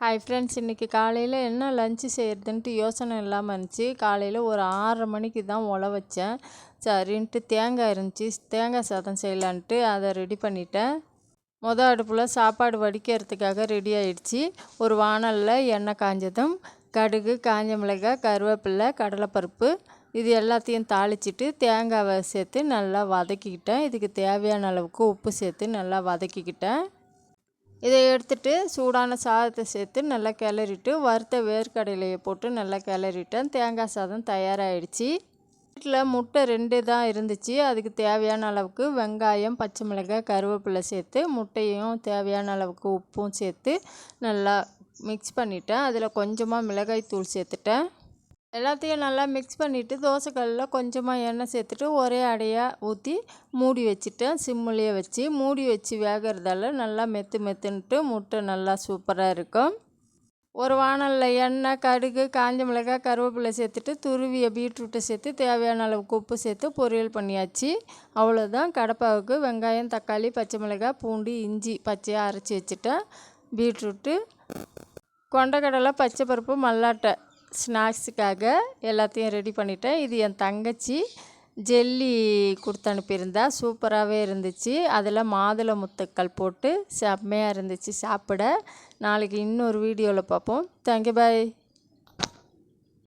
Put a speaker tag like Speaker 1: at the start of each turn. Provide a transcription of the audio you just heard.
Speaker 1: Hi friends இன்றைக்கி காலையில் என்ன லஞ்சு செய்கிறதுன்ட்டு யோசனை இல்லாமல் இருந்துச்சு. காலையில் ஒரு ஆறரை மணிக்கு தான் உழ வச்சேன். சரின்ட்டு தேங்காய் இருந்துச்சு. தேங்காய் சாதம் செய்யலான்ட்டு அதை ரெடி பண்ணிட்டேன். மொதல் அடுப்பில் சாப்பாடு வடிக்கிறதுக்காக ரெடி ஆயிடுச்சு. ஒரு வானலில் எண்ணெய் காஞ்சதும் கடுகு காஞ்ச மிளகாய் கருவேப்பிலை கடலைப்பருப்பு இது எல்லாத்தையும் தாளிச்சிட்டு தேங்காவை சேர்த்து நல்லா வதக்கிக்கிட்டேன். இதுக்கு தேவையான அளவுக்கு உப்பு சேர்த்து நல்லா வதக்கிக்கிட்டேன். இதை எடுத்துட்டு சூடான சாதத்தை சேர்த்து நல்லா கிளறிட்டு வறுத்த வேர்க்கடலையை போட்டு நல்லா கிளறிட்டேன் தேங்காய் சாதம் தயாராகிடுச்சு வீட்டில் முட்டை ரெண்டு தான் இருந்துச்சு. அதுக்கு தேவையான அளவுக்கு வெங்காயம் பச்சை மிளகாய் கருவேப்பிலை சேர்த்து முட்டையும் தேவையான அளவுக்கு உப்பும் சேர்த்து நல்லா மிக்ஸ் பண்ணிட்டேன். அதில் கொஞ்சமாக மிளகாய் தூள் சேர்த்துட்டேன். எல்லாத்தையும் நல்லா மிக்ஸ் பண்ணிவிட்டு தோசைக்கல்லில் கொஞ்சமாக எண்ணெய் சேர்த்துட்டு ஒரே அடையாக ஊற்றி மூடி வச்சுட்டேன் சிம்முலேயே வச்சு மூடி வச்சு வேகிறதால நல்லா மெத்து மெத்துன்ட்டு முட்டை நல்லா சூப்பராக இருக்கும். ஒரு வானலில் எண்ணெய் கடுகு காஞ்ச மிளகாய் கருவேப்பிலை சேர்த்துட்டு துருவிய பீட்ரூட்டை சேர்த்து தேவையான அளவுக்கு உப்பு சேர்த்து பொரியல் பண்ணியாச்சு. அவ்வளோதான் கடப்பாவுக்கு வெங்காயம் தக்காளி பச்சை மிளகாய் பூண்டு இஞ்சி பச்சையாக அரைச்சி வச்சுட்டேன். பீட்ரூட்டு கொண்டக்கடலை பச்சை பருப்பு மல்லாட்டை ஸ்நாக்ஸுக்காக எல்லாத்தையும் ரெடி பண்ணிட்டேன். இது என் தங்கச்சி ஜெல்லி கொடுத்து அனுப்பியிருந்தா. சூப்பராகவே இருந்துச்சு. அதில் மாதுளை முத்துக்கள் போட்டு செம்மையாக இருந்துச்சு. சாப்பிட. நாளைக்கு இன்னொரு வீடியோவில் பார்ப்போம். Thank you bye